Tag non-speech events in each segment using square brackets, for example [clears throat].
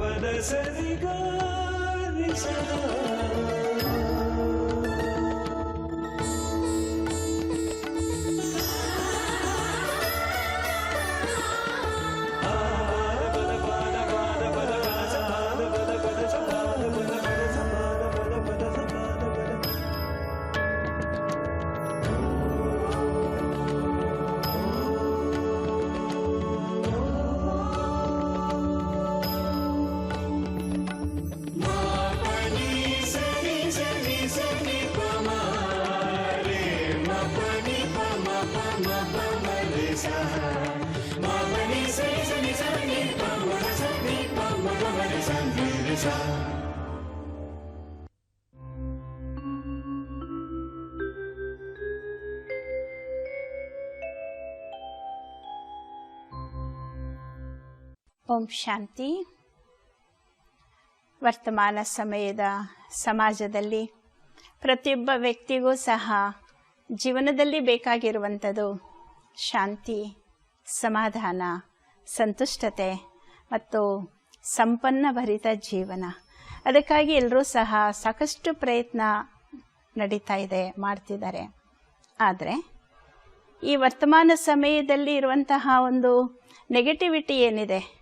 పద సరిగా ಓಂ ಶಾಂತಿ. ವರ್ತಮಾನ ಸಮಯದ ಸಮಾಜದಲ್ಲಿ ಪ್ರತಿಯೊಬ್ಬ ವ್ಯಕ್ತಿಗೂ ಸಹ ಜೀವನದಲ್ಲಿ ಬೇಕಾಗಿರುವಂಥದ್ದು ಶಾಂತಿ, ಸಮಾಧಾನ, ಸಂತುಷ್ಟತೆ ಮತ್ತು ಸಂಪನ್ನ ಭರಿತ ಜೀವನ. ಅದಕ್ಕಾಗಿ ಎಲ್ಲರೂ ಸಹ ಸಾಕಷ್ಟು ಪ್ರಯತ್ನ ನಡೀತಾ ಇದೆ, ಮಾಡ್ತಿದ್ದಾರೆ. ಆದರೆ ಈ ವರ್ತಮಾನ ಸಮಯದಲ್ಲಿ ಇರುವಂತಹ ಒಂದು ನೆಗೆಟಿವಿಟಿ ಏನಿದೆ?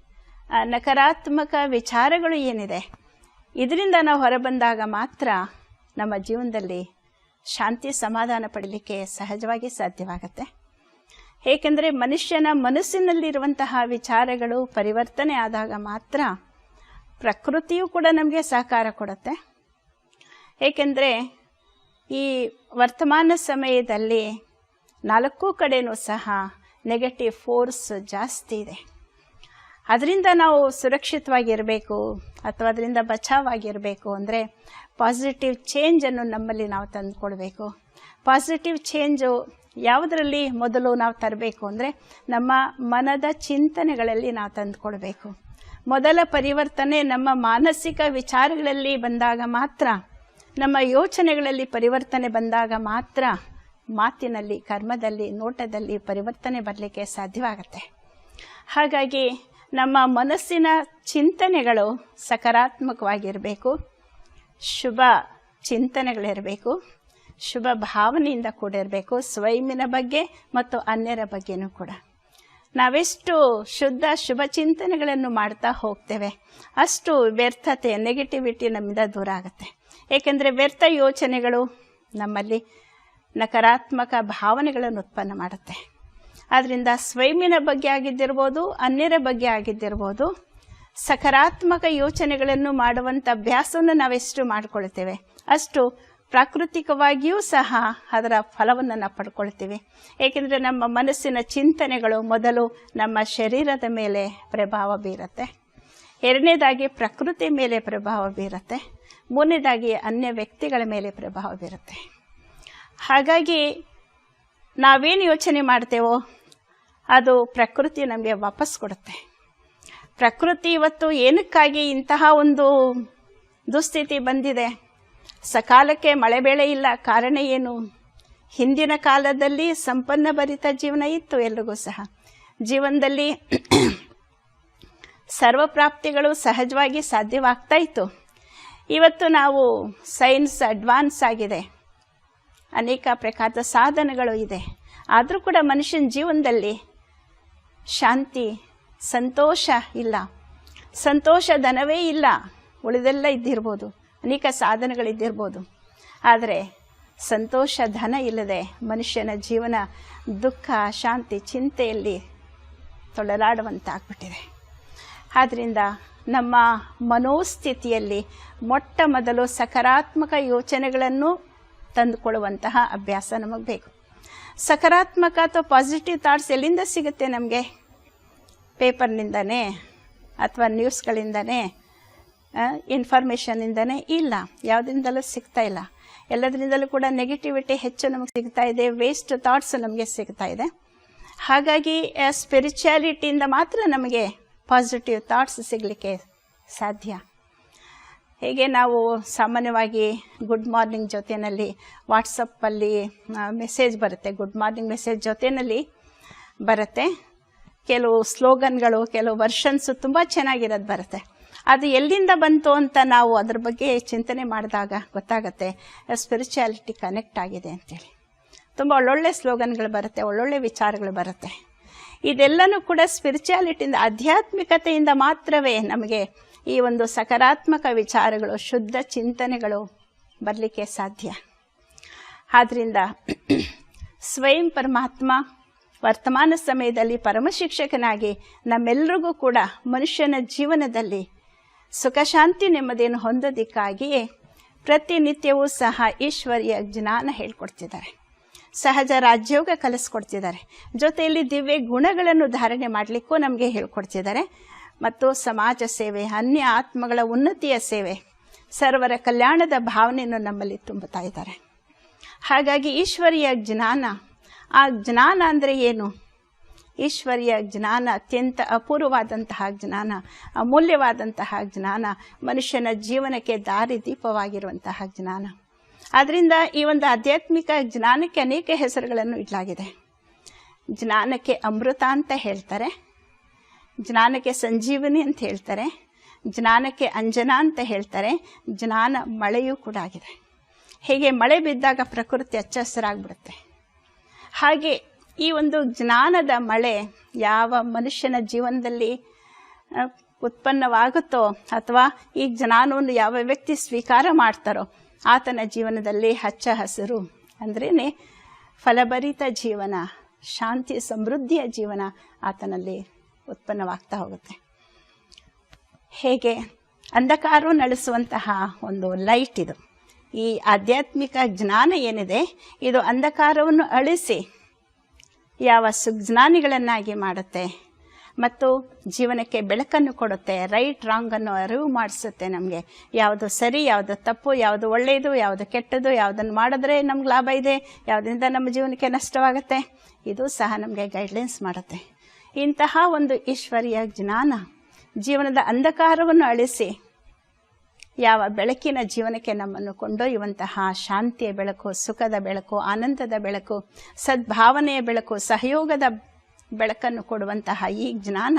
ನಕಾರಾತ್ಮಕ ವಿಚಾರಗಳು ಏನಿದೆ? ಇದರಿಂದ ನಾವು ಹೊರಬಂದಾಗ ಮಾತ್ರ ನಮ್ಮ ಜೀವನದಲ್ಲಿ ಶಾಂತಿ ಸಮಾಧಾನ ಪಡಲಿಕ್ಕೆ ಸಹಜವಾಗಿ ಸಾಧ್ಯವಾಗತ್ತೆ. ಏಕೆಂದರೆ ಮನುಷ್ಯನ ಮನಸ್ಸಿನಲ್ಲಿರುವಂತಹ ವಿಚಾರಗಳು ಪರಿವರ್ತನೆ ಆದಾಗ ಮಾತ್ರ ಪ್ರಕೃತಿಯು ಕೂಡ ನಮಗೆ ಸಹಕಾರ ಕೊಡುತ್ತೆ. ಏಕೆಂದರೆ ಈ ವರ್ತಮಾನ ಸಮಯದಲ್ಲಿ ನಾಲ್ಕು ಕಡೆಯೂ ಸಹ ನೆಗೆಟಿವ್ ಫೋರ್ಸ್ ಜಾಸ್ತಿ ಇದೆ. ಅದರಿಂದ ನಾವು ಸುರಕ್ಷಿತವಾಗಿರಬೇಕು ಅಥವಾ ಅದರಿಂದ ಬಚಾವಾಗಿರಬೇಕು ಅಂದರೆ ಪಾಸಿಟಿವ್ ಚೇಂಜನ್ನು ನಮ್ಮಲ್ಲಿ ನಾವು ತಂದುಕೊಳ್ಬೇಕು ಪಾಸಿಟಿವ್ ಚೇಂಜು ಯಾವುದರಲ್ಲಿ ಮೊದಲು ನಾವು ತರಬೇಕು ಅಂದರೆ ನಮ್ಮ ಮನದ ಚಿಂತನೆಗಳಲ್ಲಿ ನಾವು ತಂದುಕೊಳ್ಬೇಕು ಮೊದಲ ಪರಿವರ್ತನೆ ನಮ್ಮ ಮಾನಸಿಕ ವಿಚಾರಗಳಲ್ಲಿ ಬಂದಾಗ ಮಾತ್ರ, ನಮ್ಮ ಯೋಚನೆಗಳಲ್ಲಿ ಪರಿವರ್ತನೆ ಬಂದಾಗ ಮಾತ್ರ ಮಾತಿನಲ್ಲಿ, ಕರ್ಮದಲ್ಲಿ, ನೋಟದಲ್ಲಿ ಪರಿವರ್ತನೆ ಬರಲಿಕ್ಕೆ ಸಾಧ್ಯವಾಗತ್ತೆ. ಹಾಗಾಗಿ ನಮ್ಮ ಮನಸ್ಸಿನ ಚಿಂತನೆಗಳು ಸಕಾರಾತ್ಮಕವಾಗಿರಬೇಕು. ಶುಭ ಚಿಂತನೆಗಳಿರಬೇಕು. ಶುಭ ಭಾವನೆಯಿಂದ ಕೂಡಿರಬೇಕು, ಸ್ವಯಂನ ಬಗ್ಗೆ ಮತ್ತು ಅನ್ಯರ ಬಗ್ಗೆನೂ ಕೂಡ. ನಾವೆಷ್ಟು ಶುದ್ಧ ಶುಭ ಚಿಂತನೆಗಳನ್ನು ಮಾಡ್ತಾ ಹೋಗ್ತೇವೆ, ಅಷ್ಟು ವ್ಯರ್ಥತೆ ನೆಗೆಟಿವಿಟಿ ನಮ್ಮಿಂದ ದೂರ ಆಗುತ್ತೆ. ಏಕೆಂದರೆ ವ್ಯರ್ಥ ಯೋಚನೆಗಳು ನಮ್ಮಲ್ಲಿ ನಕಾರಾತ್ಮಕ ಭಾವನೆಗಳನ್ನು ಉತ್ಪನ್ನ ಮಾಡುತ್ತೆ. ಆದ್ದರಿಂದ ಸ್ವಯಮಿನ ಬಗ್ಗೆ ಆಗಿದ್ದಿರ್ಬೋದು, ಅನ್ಯರ ಬಗ್ಗೆ ಆಗಿದ್ದಿರ್ಬೋದು, ಸಕಾರಾತ್ಮಕ ಯೋಚನೆಗಳನ್ನು ಮಾಡುವಂಥ ಅಭ್ಯಾಸವನ್ನು ನಾವೆಷ್ಟು ಮಾಡಿಕೊಳ್ತೇವೆ, ಅಷ್ಟು ಪ್ರಾಕೃತಿಕವಾಗಿಯೂ ಸಹ ಅದರ ಫಲವನ್ನು ನಾವು ಪಡ್ಕೊಳ್ತೀವಿ. ಏಕೆಂದರೆ ನಮ್ಮ ಮನಸ್ಸಿನ ಚಿಂತನೆಗಳು ಮೊದಲು ನಮ್ಮ ಶರೀರದ ಮೇಲೆ ಪ್ರಭಾವ ಬೀರುತ್ತೆ. ಎರಡನೇದಾಗಿ ಪ್ರಕೃತಿ ಮೇಲೆ ಪ್ರಭಾವ ಬೀರುತ್ತೆ. ಮೂರನೇದಾಗಿ ಅನ್ಯ ವ್ಯಕ್ತಿಗಳ ಮೇಲೆ ಪ್ರಭಾವ ಬೀರುತ್ತೆ. ಹಾಗಾಗಿ ನಾವೇನು ಯೋಚನೆ ಮಾಡ್ತೇವೋ ಅದು ಪ್ರಕೃತಿ ನಮಗೆ ವಾಪಸ್ ಕೊಡುತ್ತೆ. ಪ್ರಕೃತಿ ಇವತ್ತು ಏನಕ್ಕಾಗಿ ಇಂತಹ ಒಂದು ದುಸ್ಥಿತಿ ಬಂದಿದೆ? ಸಕಾಲಕ್ಕೆ ಮಳೆ ಬೆಳೆ ಇಲ್ಲ, ಕಾರಣ ಏನು? ಹಿಂದಿನ ಕಾಲದಲ್ಲಿ ಸಂಪನ್ನ ಭರಿತ ಜೀವನ ಇತ್ತು ಎಲ್ರಿಗೂ ಸಹ. ಜೀವನದಲ್ಲಿ [clears throat] ಸರ್ವಪ್ರಾಪ್ತಿಗಳು ಸಹಜವಾಗಿ ಸಾಧ್ಯವಾಗ್ತಾ ಇತ್ತು. ಇವತ್ತು ನಾವು ಸೈನ್ಸ್ ಅಡ್ವಾನ್ಸ್ ಆಗಿದೆ. ಅನೇಕ ಪ್ರಕಾರದ ಸಾಧನಗಳು ಇದೆ. ಆದರೂ ಕೂಡ ಮನುಷ್ಯನ ಜೀವನದಲ್ಲಿ ಶಾಂತಿ, ಸಂತೋಷ ಇಲ್ಲ. ಸಂತೋಷ ಧನವೇ ಇಲ್ಲ. ಉಳಿದೆಲ್ಲ ಇದ್ದಿರ್ಬೋದು. ಅನೇಕ ಸಾಧನಗಳಿದ್ದಿರ್ಬೋದು. ಆದರೆ ಸಂತೋಷ ಧನ ಇಲ್ಲದೆ ಮನುಷ್ಯನ ಜೀವನ ದುಃಖ, ಶಾಂತಿ, ಚಿಂತೆಯಲ್ಲಿ ತೊಳಲಾಡುವಂತಾಗ್ಬಿಟ್ಟಿದೆ. ಆದ್ದರಿಂದ ನಮ್ಮ ಮನೋಸ್ಥಿತಿಯಲ್ಲಿ ಮೊಟ್ಟ ಮೊದಲು ಸಕಾರಾತ್ಮಕ ಯೋಚನೆಗಳನ್ನು ತಂದುಕೊಳ್ಳುವಂತಹ ಅಭ್ಯಾಸ ನಮಗೆ ಬೇಕು. ಸಕಾರಾತ್ಮಕ ಅಥವಾ ಪಾಸಿಟಿವ್ ಥಾಟ್ಸ್ ಎಲ್ಲಿಂದ ಸಿಗುತ್ತೆ ನಮಗೆ? ಪೇಪರ್ನಿಂದನೇ ಅಥವಾ ನ್ಯೂಸ್ಗಳಿಂದನೇ ಇನ್ಫಾರ್ಮೇಷನಿಂದನೇ ಇಲ್ಲ ಯಾವುದರಿಂದಲೂ ಸಿಗ್ತಾ ಇಲ್ಲ. ಎಲ್ಲದರಿಂದಲೂ ಕೂಡ ನೆಗೆಟಿವಿಟಿ ಹೆಚ್ಚು ನಮಗೆ ಸಿಗ್ತಾ ಇದೆ ವೇಸ್ಟ್ ಥಾಟ್ಸ್ ನಮಗೆ ಸಿಗ್ತಾ ಇದೆ. ಹಾಗಾಗಿ ಸ್ಪಿರಿಚುಯಾಲಿಟಿಯಿಂದ ಮಾತ್ರ ನಮಗೆ ಪಾಸಿಟಿವ್ ಥಾಟ್ಸ್ ಸಿಗಲಿಕ್ಕೆ ಸಾಧ್ಯ. ಹೇಗೆ ನಾವು ಸಾಮಾನ್ಯವಾಗಿ ಗುಡ್ ಮಾರ್ನಿಂಗ್ ಜೊತೆಯಲ್ಲಿ ವಾಟ್ಸಪ್ಪಲ್ಲಿ ಮೆಸೇಜ್ ಬರುತ್ತೆ. ಗುಡ್ ಮಾರ್ನಿಂಗ್ ಮೆಸೇಜ್ ಜೊತೆಯಲ್ಲಿ ಬರುತ್ತೆ. ಕೆಲವು ಸ್ಲೋಗನ್ಗಳು ಕೆಲವು ವರ್ಷನ್ಸು ತುಂಬ ಚೆನ್ನಾಗಿರೋದು ಬರುತ್ತೆ. ಅದು ಎಲ್ಲಿಂದ ಬಂತು ಅಂತ ನಾವು ಅದ್ರ ಬಗ್ಗೆ ಚಿಂತನೆ ಮಾಡಿದಾಗ ಗೊತ್ತಾಗುತ್ತೆ. ಸ್ಪಿರಿಚುಯಾಲಿಟಿ ಕನೆಕ್ಟ್ ಆಗಿದೆ ಅಂತೇಳಿ. ತುಂಬ ಒಳ್ಳೊಳ್ಳೆ ಸ್ಲೋಗನ್ಗಳು ಬರುತ್ತೆ, ಒಳ್ಳೊಳ್ಳೆ ವಿಚಾರಗಳು ಬರುತ್ತೆ. ಇದೆಲ್ಲನೂ ಕೂಡ ಸ್ಪಿರಿಚುಯಾಲಿಟಿಯಿಂದ ಆಧ್ಯಾತ್ಮಿಕತೆಯಿಂದ ಮಾತ್ರವೇ ನಮಗೆ ಈ ಒಂದು ಸಕಾರಾತ್ಮಕ ವಿಚಾರಗಳು, ಶುದ್ಧ ಚಿಂತನೆಗಳು ಬರಲಿಕ್ಕೆ ಸಾಧ್ಯ. ಆದ್ದರಿಂದ ಸ್ವಯಂ ಪರಮಾತ್ಮ ವರ್ತಮಾನ ಸಮಯದಲ್ಲಿ ಪರಮಶಿಕ್ಷಕನಾಗಿ ನಮ್ಮೆಲ್ಲರಿಗೂ ಕೂಡ ಮನುಷ್ಯನ ಜೀವನದಲ್ಲಿ ಸುಖ, ಶಾಂತಿ, ನೆಮ್ಮದಿಯನ್ನು ಹೊಂದೋದಕ್ಕಾಗಿಯೇ ಪ್ರತಿನಿತ್ಯವೂ ಸಹ ಈಶ್ವರಿಯ ಜ್ಞಾನ ಹೇಳ್ಕೊಡ್ತಿದ್ದಾರೆ. ಸಹಜ ರಾಜ್ಯೋಗ ಕಲಿಸ್ಕೊಡ್ತಿದ್ದಾರೆ. ಜೊತೆಯಲ್ಲಿ ದಿವ್ಯ ಗುಣಗಳನ್ನು ಧಾರಣೆ ಮಾಡಲಿಕ್ಕೂ ನಮಗೆ ಹೇಳ್ಕೊಡ್ತಿದ್ದಾರೆ. ಮತ್ತು ಸಮಾಜ ಸೇವೆ, ಅನ್ಯ ಆತ್ಮಗಳ ಉನ್ನತಿಯ ಸೇವೆ, ಸರ್ವರ ಕಲ್ಯಾಣದ ಭಾವನೆಯನ್ನು ನಮ್ಮಲ್ಲಿ ತುಂಬುತ್ತಾ ಇದ್ದಾರೆ. ಹಾಗಾಗಿ ಈಶ್ವರಿಯ ಜ್ಞಾನ, ಆ ಜ್ಞಾನ ಅಂದರೆ ಏನು? ಈಶ್ವರಿಯ ಜ್ಞಾನ ಅತ್ಯಂತ ಅಪೂರ್ವವಾದಂತಹ ಜ್ಞಾನ, ಅಮೂಲ್ಯವಾದಂತಹ ಜ್ಞಾನ, ಮನುಷ್ಯನ ಜೀವನಕ್ಕೆ ದಾರಿದೀಪವಾಗಿರುವಂತಹ ಜ್ಞಾನ. ಆದ್ದರಿಂದ ಈ ಒಂದು ಆಧ್ಯಾತ್ಮಿಕ ಜ್ಞಾನಕ್ಕೆ ಅನೇಕ ಹೆಸರುಗಳನ್ನು ಇಡಲಾಗಿದೆ. ಜ್ಞಾನಕ್ಕೆ ಅಮೃತ ಅಂತ ಹೇಳ್ತಾರೆ. ಜ್ಞಾನಕ್ಕೆ ಸಂಜೀವನಿ ಅಂತ ಹೇಳ್ತಾರೆ. ಜ್ಞಾನಕ್ಕೆ ಅಂಜನಾ ಅಂತ ಹೇಳ್ತಾರೆ. ಜ್ಞಾನ ಮಳೆಯೂ ಕೂಡ ಆಗಿದೆ. ಹೇಗೆ ಮಳೆ ಬಿದ್ದಾಗ ಪ್ರಕೃತಿ ಹಚ್ಚ ಹಸಿರಾಗ್ಬಿಡುತ್ತೆ. ಹಾಗೆ ಈ ಒಂದು ಜ್ಞಾನದ ಮಳೆ ಯಾವ ಮನುಷ್ಯನ ಜೀವನದಲ್ಲಿ ಉತ್ಪನ್ನವಾಗುತ್ತೋ ಅಥವಾ ಈ ಜ್ಞಾನವನ್ನು ಯಾವ ವ್ಯಕ್ತಿ ಸ್ವೀಕಾರ ಮಾಡ್ತಾರೋ ಆತನ ಜೀವನದಲ್ಲಿ ಹಚ್ಚ ಹಸಿರು ಅಂದ್ರೇ ಫಲಭರಿತ ಜೀವನ, ಶಾಂತಿ ಸಮೃದ್ಧಿಯ ಜೀವನ ಆತನಲ್ಲಿ ಉತ್ಪನ್ನವಾಗ್ತಾ ಹೋಗುತ್ತೆ. ಹೇಗೆ? ಅಂಧಕಾರವನ್ನು ನಡೆಸುವಂತಹ ಒಂದು ಲೈಟ್ ಇದು. ಈ ಆಧ್ಯಾತ್ಮಿಕ ಜ್ಞಾನ ಏನಿದೆ, ಇದು ಅಂಧಕಾರವನ್ನು ಅಳಿಸಿ ಯಾವ ಸುಜ್ಞಾನಿಗಳನ್ನಾಗಿ ಮಾಡುತ್ತೆ? ಮತ್ತು ಜೀವನಕ್ಕೆ ಬೆಳಕನ್ನು ಕೊಡುತ್ತೆ ರೈಟ್ ರಾಂಗ್ ಅನ್ನು ಅರಿವು ಮಾಡಿಸುತ್ತೆ ನಮಗೆ. ಯಾವುದು ಸರಿ, ಯಾವುದು ತಪ್ಪು, ಯಾವುದು ಒಳ್ಳೆಯದು ಯಾವುದು ಕೆಟ್ಟದ್ದು, ಯಾವುದನ್ನು ಮಾಡಿದ್ರೆ ನಮ್ಗೆ ಲಾಭ ಇದೆ, ಯಾವುದರಿಂದ ನಮ್ಮ ಜೀವನಕ್ಕೆ ನಷ್ಟವಾಗುತ್ತೆ. ಇದು ಸಹ ನಮಗೆ ಗೈಡ್ಲೈನ್ಸ್ ಮಾಡುತ್ತೆ. ಇಂತಹ ಒಂದು ಈಶ್ವರಿಯ ಜ್ಞಾನ ಜೀವನದ ಅಂಧಕಾರವನ್ನು ಅಳಿಸಿ ಯಾವ ಬೆಳಕಿನ ಜೀವನಕ್ಕೆ ನಮ್ಮನ್ನು ಕೊಂಡೊಯ್ಯುವಂತಹ ಶಾಂತಿಯ ಬೆಳಕು, ಸುಖದ ಬೆಳಕು, ಆನಂದದ ಬೆಳಕು, ಸದ್ಭಾವನೆಯ ಬೆಳಕು, ಸಹಯೋಗದ ಬೆಳಕನ್ನು ಕೊಡುವಂತಹ ಈ ಜ್ಞಾನ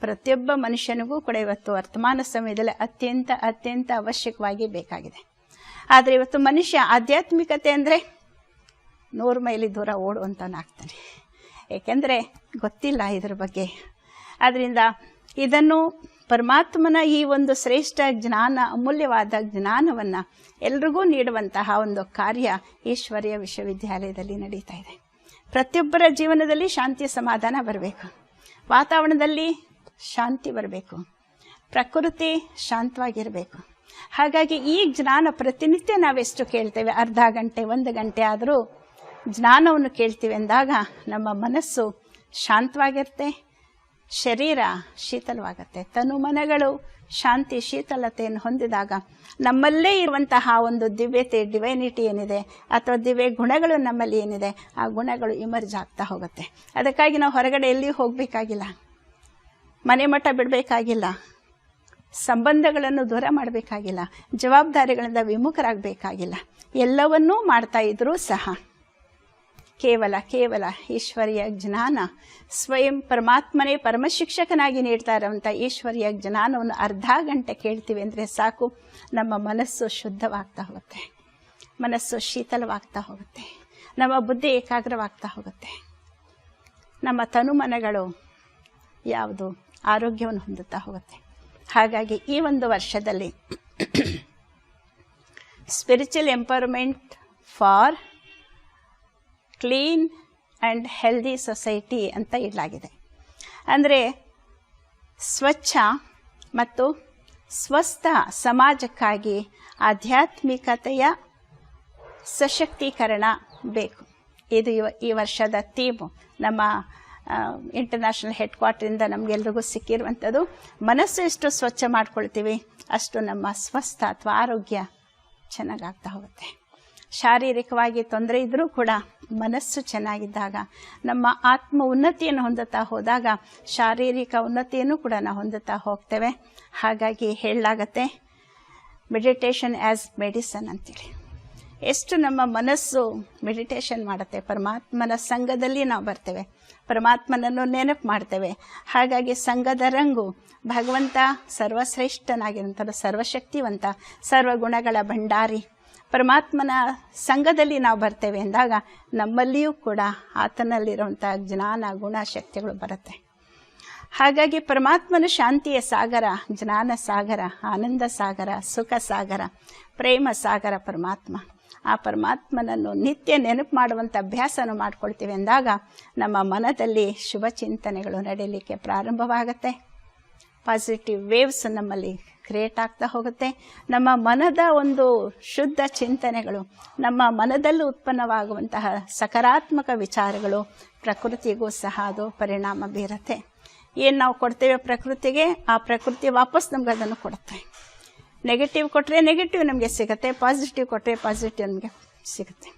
ಪ್ರತಿಯೊಬ್ಬ ಮನುಷ್ಯನಿಗೂ ಕೂಡ ಇವತ್ತು ವರ್ತಮಾನ ಸಮಯದಲ್ಲಿ ಅತ್ಯಂತ ಅತ್ಯಂತ ಅವಶ್ಯಕವಾಗಿ ಬೇಕಾಗಿದೆ. ಆದರೆ ಇವತ್ತು ಮನುಷ್ಯ ಆಧ್ಯಾತ್ಮಿಕತೆ ಅಂದರೆ ನೂರು ಮೈಲಿ ದೂರ ಓಡುವಂತನಾಗ್ತಾನೆ ಏಕೆಂದರೆ ಗೊತ್ತಿಲ್ಲ ಇದ್ರ ಬಗ್ಗೆ. ಆದ್ದರಿಂದ ಇದನ್ನು ಪರಮಾತ್ಮನ ಈ ಒಂದು ಶ್ರೇಷ್ಠ ಜ್ಞಾನ, ಅಮೂಲ್ಯವಾದ ಜ್ಞಾನವನ್ನು ಎಲ್ರಿಗೂ ನೀಡುವಂತಹ ಒಂದು ಕಾರ್ಯ ಈಶ್ವರ್ಯ ವಿಶ್ವವಿದ್ಯಾಲಯದಲ್ಲಿ ನಡೀತಾ ಇದೆ. ಪ್ರತಿಯೊಬ್ಬರ ಜೀವನದಲ್ಲಿ ಶಾಂತಿ ಸಮಾಧಾನ ಬರಬೇಕು. ವಾತಾವರಣದಲ್ಲಿ ಶಾಂತಿ ಬರಬೇಕು. ಪ್ರಕೃತಿ ಶಾಂತವಾಗಿರಬೇಕು. ಹಾಗಾಗಿ ಈ ಜ್ಞಾನ ಪ್ರತಿನಿತ್ಯ ನಾವೆಷ್ಟು ಕೇಳ್ತೇವೆ? ಅರ್ಧ ಗಂಟೆ, ಒಂದು ಗಂಟೆ ಆದರೂ ಜ್ಞಾನವನ್ನು ಕೇಳ್ತೀವಿ ಅಂದಾಗ ನಮ್ಮ ಮನಸ್ಸು ಶಾಂತವಾಗಿರುತ್ತೆ. ಶರೀರ ಶೀತಲವಾಗತ್ತೆ. ತನು ಮನಗಳು ಶಾಂತಿ, ಶೀತಲತೆಯನ್ನು ಹೊಂದಿದಾಗ ನಮ್ಮಲ್ಲೇ ಇರುವಂತಹ ಒಂದು ದಿವ್ಯತೆ ಡಿವೈನಿಟಿ ಏನಿದೆ ಅಥವಾ ದಿವ್ಯ ಗುಣಗಳು ನಮ್ಮಲ್ಲಿ ಏನಿದೆ, ಆ ಗುಣಗಳು ಇಮರ್ಜ್ ಆಗ್ತಾ ಹೋಗುತ್ತೆ. ಅದಕ್ಕಾಗಿ ನಾವು ಹೊರಗಡೆ ಎಲ್ಲಿಯೂ ಹೋಗಬೇಕಾಗಿಲ್ಲ. ಮನೆ ಮಠ ಬಿಡಬೇಕಾಗಿಲ್ಲ. ಸಂಬಂಧಗಳನ್ನು ದೂರ ಮಾಡಬೇಕಾಗಿಲ್ಲ. ಜವಾಬ್ದಾರಿಗಳಿಂದ ವಿಮುಖರಾಗಬೇಕಾಗಿಲ್ಲ. ಎಲ್ಲವನ್ನೂ ಮಾಡ್ತಾ ಇದ್ರೂ ಸಹ ಕೇವಲ ಕೇವಲ ಈಶ್ವರಿಯ ಜ್ಞಾನ ಸ್ವಯಂ ಪರಮಾತ್ಮನೇ ಪರಮಶಿಕ್ಷಕನಾಗಿ ನೀಡ್ತಾ ಇರುವಂಥ ಈಶ್ವರಿಯ ಜ್ಞಾನವನ್ನು ಅರ್ಧ ಗಂಟೆ ಕೇಳ್ತೀವಿ ಅಂದರೆ ಸಾಕು. ನಮ್ಮ ಮನಸ್ಸು ಶುದ್ಧವಾಗ್ತಾ ಹೋಗುತ್ತೆ. ಮನಸ್ಸು ಶೀತಲವಾಗ್ತಾ ಹೋಗುತ್ತೆ. ನಮ್ಮ ಬುದ್ಧಿ ಏಕಾಗ್ರವಾಗ್ತಾ ಹೋಗುತ್ತೆ. ನಮ್ಮ ತನುಮನಗಳು ಯಾವುದು ಆರೋಗ್ಯವನ್ನು ಹೊಂದುತ್ತಾ ಹೋಗುತ್ತೆ. ಹಾಗಾಗಿ ಈ ಒಂದು ವರ್ಷದಲ್ಲಿ spiritual empowerment for clean and healthy society ಅಂತ ಇಡಲಾಗಿದೆ. ಅಂದರೆ ಸ್ವಚ್ಛ ಮತ್ತು ಸ್ವಸ್ಥ ಸಮಾಜಕ್ಕಾಗಿ ಆಧ್ಯಾತ್ಮಿಕತೆಯ ಸಶಕ್ತೀಕರಣ ಬೇಕು. ಇದು ಈ ವರ್ಷದ ಥೀಮು. ನಮ್ಮ ಇಂಟರ್ನ್ಯಾಷನಲ್ ಹೆಡ್ ಕ್ವಾರ್ಟರಿಂದ ನಮಗೆಲ್ರಿಗೂ ಸಿಕ್ಕಿರುವಂಥದ್ದು, ಮನಸ್ಸು ಎಷ್ಟು ಸ್ವಚ್ಛ ಮಾಡ್ಕೊಳ್ತೀವಿ, ಅಷ್ಟು ನಮ್ಮ ಸ್ವಸ್ಥ ಅಥವಾ ಆರೋಗ್ಯ ಚೆನ್ನಾಗಾಗ್ತಾ ಹೋಗುತ್ತೆ. ಶಾರೀರಿಕವಾಗಿ ತೊಂದರೆ ಇದ್ದರೂ ಕೂಡ ಮನಸ್ಸು ಚೆನ್ನಾಗಿದ್ದಾಗ, ನಮ್ಮ ಆತ್ಮ ಉನ್ನತಿಯನ್ನು ಹೊಂದುತ್ತಾ ಹೋದಾಗ ಶಾರೀರಿಕ ಉನ್ನತಿಯನ್ನು ಕೂಡ ನಾವು ಹೊಂದುತ್ತಾ ಹೋಗ್ತೇವೆ. ಹಾಗಾಗಿ ಹೇಳಲಾಗತ್ತೆ, ಮೆಡಿಟೇಷನ್ ಆ್ಯಸ್ ಮೆಡಿಸನ್ ಅಂತೇಳಿ ಎಷ್ಟು ನಮ್ಮ ಮನಸ್ಸು ಮೆಡಿಟೇಷನ್ ಮಾಡುತ್ತೆ, ಪರಮಾತ್ಮನ ಸಂಘದಲ್ಲಿ ನಾವು ಬರ್ತೇವೆ, ಪರಮಾತ್ಮನನ್ನು ನೆನಪು ಮಾಡ್ತೇವೆ. ಹಾಗಾಗಿ ಸಂಘದ ರಂಗು ಭಗವಂತ ಸರ್ವಶ್ರೇಷ್ಠನಾಗಿರುವಂಥ ಸರ್ವಶಕ್ತಿವಂತ ಸರ್ವಗುಣಗಳ ಭಂಡಾರಿ. ಪರಮಾತ್ಮನ ಸಂಘದಲ್ಲಿ ನಾವು ಬರ್ತೇವೆ ಅಂದಾಗ ನಮ್ಮಲ್ಲಿಯೂ ಕೂಡ ಆತನಲ್ಲಿರುವಂಥ ಜ್ಞಾನ ಗುಣ ಶಕ್ತಿಗಳು ಬರುತ್ತೆ. ಹಾಗಾಗಿ ಪರಮಾತ್ಮನ ಶಾಂತಿಯ ಸಾಗರ, ಜ್ಞಾನ ಸಾಗರ, ಆನಂದ ಸಾಗರ, ಸುಖ ಸಾಗರ, ಪ್ರೇಮ ಸಾಗರ ಪರಮಾತ್ಮ. ಆ ಪರಮಾತ್ಮನನ್ನು ನಿತ್ಯ ನೆನಪು ಮಾಡುವಂಥ ಅಭ್ಯಾಸನ ಮಾಡ್ಕೊಳ್ತೀವಿ ಅಂದಾಗ ನಮ್ಮ ಮನದಲ್ಲಿ ಶುಭ ಚಿಂತನೆಗಳು ನಡೀಲಿಕ್ಕೆ ಪ್ರಾರಂಭವಾಗುತ್ತೆ. ಪಾಸಿಟಿವ್ ವೇವ್ಸ್ ನಮ್ಮಲ್ಲಿ ಕ್ರಿಯೇಟ್ ಆಗ್ತಾ ಹೋಗುತ್ತೆ. ನಮ್ಮ ಮನದ ಒಂದು ಶುದ್ಧ ಚಿಂತನೆಗಳು, ನಮ್ಮ ಮನದಲ್ಲಿ ಉತ್ಪನ್ನವಾಗುವಂತಹ ಸಕಾರಾತ್ಮಕ ವಿಚಾರಗಳು ಪ್ರಕೃತಿಗೂ ಸಹ ಅದು ಪರಿಣಾಮ ಬೀರುತ್ತೆ. ಏನು ನಾವು ಕೊಡ್ತೇವೆ ಪ್ರಕೃತಿಗೆ, ಆ ಪ್ರಕೃತಿ ವಾಪಸ್ ನಮ್ಗೆ ಅದನ್ನು ಕೊಡುತ್ತೆ. ನೆಗೆಟಿವ್ ಕೊಟ್ಟರೆ ನೆಗೆಟಿವ್ ನಮಗೆ ಸಿಗುತ್ತೆ ಪಾಸಿಟಿವ್ ಕೊಟ್ಟರೆ ಪಾಸಿಟಿವ್ ನಮಗೆ ಸಿಗುತ್ತೆ.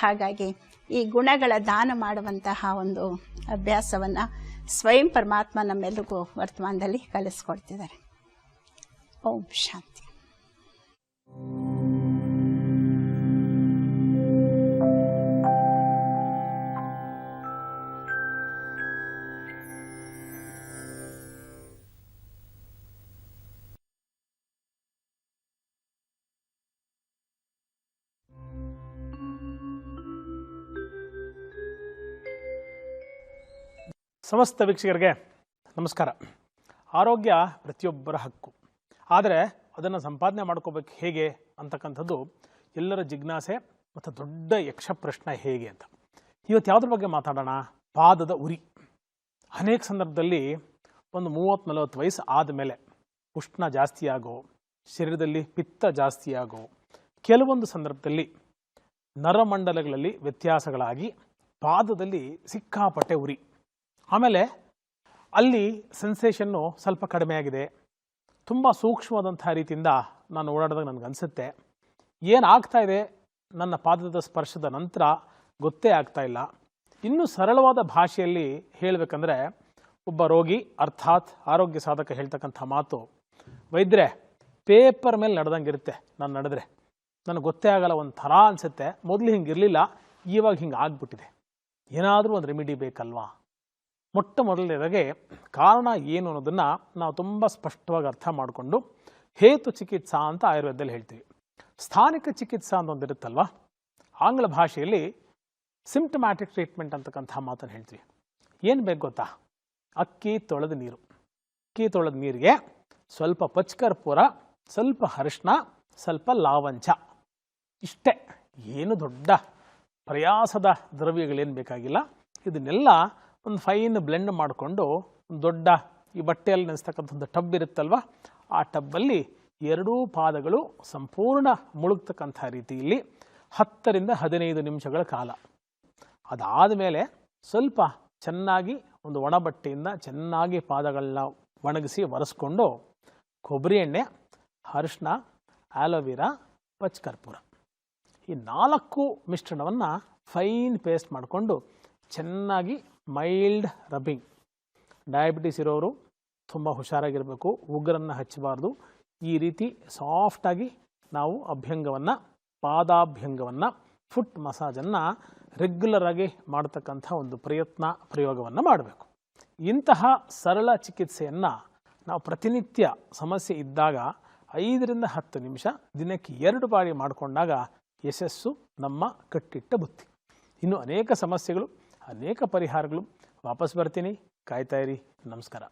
ಹಾಗಾಗಿ ಈ ಗುಣಗಳ ದಾನ ಮಾಡುವಂತಹ ಒಂದು ಅಭ್ಯಾಸವನ್ನು ಸ್ವಯಂ ಪರಮಾತ್ಮ ನಮ್ಮೆಲ್ಲರಿಗೂ ವರ್ತಮಾನದಲ್ಲಿ ಕಲಿಸ್ಕೊಡ್ತಿದ್ದಾರೆ. ಓಂ ಶಾಂತಿ. ಸಮಸ್ತ ವೀಕ್ಷಕರಿಗೆ ನಮಸ್ಕಾರ. ಆರೋಗ್ಯ ಪ್ರತಿಯೊಬ್ಬರ ಹಕ್ಕು. ಆದರೆ ಅದನ್ನು ಸಂಪಾದನೆ ಮಾಡ್ಕೋಬೇಕು ಹೇಗೆ ಅಂತಕ್ಕಂಥದ್ದು ಎಲ್ಲರ ಜಿಜ್ಞಾಸೆ ಮತ್ತು ದೊಡ್ಡ ಯಕ್ಷ ಪ್ರಶ್ನೆ ಹೇಗೆ ಅಂತ. ಇವತ್ತು ಯಾವುದ್ರ ಬಗ್ಗೆ ಮಾತಾಡೋಣ? ಪಾದದ ಉರಿ. ಅನೇಕ ಸಂದರ್ಭದಲ್ಲಿ ಒಂದು ಮೂವತ್ತು ನಲವತ್ತು ವಯಸ್ಸು ಆದಮೇಲೆ ಉಷ್ಣ ಜಾಸ್ತಿ ಆಗೋ, ಶರೀರದಲ್ಲಿ ಪಿತ್ತ ಜಾಸ್ತಿ ಆಗೋ ಕೆಲವೊಂದು ಸಂದರ್ಭದಲ್ಲಿ ನರಮಂಡಲಗಳಲ್ಲಿ ವ್ಯತ್ಯಾಸಗಳಾಗಿ ಪಾದದಲ್ಲಿ ಸಿಕ್ಕಾಪಟ್ಟೆ ಉರಿ. ಆಮೇಲೆ ಅಲ್ಲಿ ಸೆನ್ಸೇಷನ್ನು ಸ್ವಲ್ಪ ಕಡಿಮೆ ಆಗಿದೆ ತುಂಬ ಸೂಕ್ಷ್ಮವಾದಂಥ ರೀತಿಯಿಂದ ನಾನು ಓಡಾಡಿದಾಗ ನನಗೆ ಅನಿಸುತ್ತೆ. ಏನಾಗ್ತಾ ಇದೆ? ನನ್ನ ಪಾದದ ಸ್ಪರ್ಶದ ನಂತರ ಗೊತ್ತೇ ಆಗ್ತಾ ಇಲ್ಲ. ಇನ್ನೂ ಸರಳವಾದ ಭಾಷೆಯಲ್ಲಿ ಹೇಳಬೇಕಂದ್ರೆ ಒಬ್ಬ ರೋಗಿ ಅರ್ಥಾತ್ ಆರೋಗ್ಯ ಸಾಧಕ ಹೇಳ್ತಕ್ಕಂಥ ಮಾತು, ವೈದ್ಯರೆ, ಪೇಪರ್ ಮೇಲೆ ನಡೆದಂಗಿರುತ್ತೆ ನಾನು ನಡೆದ್ರೆ. ನನಗೆ ಗೊತ್ತೇ ಆಗಲ್ಲ ಒಂದು ಥರ ಅನಿಸುತ್ತೆ. ಮೊದಲು ಹಿಂಗೆ ಇರಲಿಲ್ಲ ಇವಾಗ ಹಿಂಗೆ ಆಗ್ಬಿಟ್ಟಿದೆ. ಏನಾದರೂ ಒಂದು ರೆಮಿಡಿ ಬೇಕಲ್ವಾ? ಮೊಟ್ಟ ಮೊದಲನೇದಾಗೆ ಕಾರಣ ಏನು ಅನ್ನೋದನ್ನು ನಾವು ತುಂಬ ಸ್ಪಷ್ಟವಾಗಿ ಅರ್ಥ ಮಾಡಿಕೊಂಡು ಹೇತು ಚಿಕಿತ್ಸಾ ಅಂತ ಆಯುರ್ವೇದದಲ್ಲಿ ಹೇಳ್ತೀವಿ. ಸ್ಥಾನಿಕ ಚಿಕಿತ್ಸಾ ಅಂತ ಒಂದಿರುತ್ತಲ್ವ ಆಂಗ್ಲ ಭಾಷೆಯಲ್ಲಿ ಸಿಂಪ್ಟಮ್ಯಾಟಿಕ್ ಟ್ರೀಟ್ಮೆಂಟ್ ಅಂತಕ್ಕಂಥ ಮಾತನ್ನು ಹೇಳ್ತೀವಿ. ಏನು ಬೇಕು ಗೊತ್ತಾ? ಅಕ್ಕಿ ತೊಳೆದ ನೀರು. ಅಕ್ಕಿ ತೊಳೆದ ನೀರಿಗೆ ಸ್ವಲ್ಪ ಪಚ್ಕರ್ಪೂರ, ಸ್ವಲ್ಪ ಹರ್ಷಣ ಸ್ವಲ್ಪ ಲಾವಂಚ. ಇಷ್ಟೇ. ಏನು ದೊಡ್ಡ ಪ್ರಯಾಸದ ದ್ರವ್ಯಗಳೇನು ಬೇಕಾಗಿಲ್ಲ. ಇದನ್ನೆಲ್ಲ ಒಂದು ಫೈನ್ ಬ್ಲೆಂಡ್ ಮಾಡಿಕೊಂಡು ದೊಡ್ಡ ಈ ಬಟ್ಟೆಯಲ್ಲಿ ನೆನೆಸ್ತಕ್ಕಂಥ ಒಂದು ಟಬ್ ಇರುತ್ತಲ್ವ? ಆ ಟಬ್ಬಲ್ಲಿ ಎರಡೂ ಪಾದಗಳು ಸಂಪೂರ್ಣ ಮುಳುಗ್ತಕ್ಕಂಥ ರೀತಿಯಲ್ಲಿ ಹತ್ತರಿಂದ ಹದಿನೈದು ನಿಮಿಷಗಳ ಕಾಲ. ಅದಾದ ಮೇಲೆ ಸ್ವಲ್ಪ ಚೆನ್ನಾಗಿ ಒಂದು ಒಣ ಬಟ್ಟೆಯಿಂದ ಚೆನ್ನಾಗಿ ಪಾದಗಳನ್ನ ಒಣಗಿಸಿ ಒರೆಸ್ಕೊಂಡು ಕೊಬ್ಬರಿ ಎಣ್ಣೆ ಅರಿಶಿನ ಆಲೋವೆರಾ ಪಚ್ಕರ್ಪೂರ. ಈ ನಾಲ್ಕು ಮಿಶ್ರಣವನ್ನು ಫೈನ್ ಪೇಸ್ಟ್ ಮಾಡಿಕೊಂಡು ಚೆನ್ನಾಗಿ ಮೈಲ್ಡ್ ರಬ್ಬಿಂಗ್. ಡಯಾಬಿಟಿಸ್ ಇರೋರು ತುಂಬ ಹುಷಾರಾಗಿರಬೇಕು, ಉಗ್ರನ್ನು ಹಚ್ಚಬಾರ್ದು. ಈ ರೀತಿ ಸಾಫ್ಟಾಗಿ ನಾವು ಅಭ್ಯಂಗವನ್ನು, ಪಾದಾಭ್ಯಂಗವನ್ನು ಫುಟ್ ಮಸಾಜನ್ನು ರೆಗ್ಯುಲರಾಗಿ ಮಾಡ್ತಕ್ಕಂಥ ಒಂದು ಪ್ರಯತ್ನ, ಪ್ರಯೋಗವನ್ನು ಮಾಡಬೇಕು. ಇಂತಹ ಸರಳ ಚಿಕಿತ್ಸೆಯನ್ನು ನಾವು ಪ್ರತಿನಿತ್ಯ ಸಮಸ್ಯೆ ಇದ್ದಾಗ ಐದರಿಂದ ಹತ್ತು ನಿಮಿಷ ದಿನಕ್ಕೆ ಎರಡು ಬಾರಿ ಮಾಡಿಕೊಂಡಾಗ ಯಶಸ್ಸು ನಮ್ಮ ಕಟ್ಟಿಟ್ಟ ಬುತ್ತಿ. ಇನ್ನು ಅನೇಕ ಸಮಸ್ಯೆಗಳು ಅನೇಕ ಪರಿಹಾರಗಳು ವಾಪಸ್ ಬರ್ತೀನಿ. ಕಾಯ್ತಾ ಇರಿ. ನಮಸ್ಕಾರ.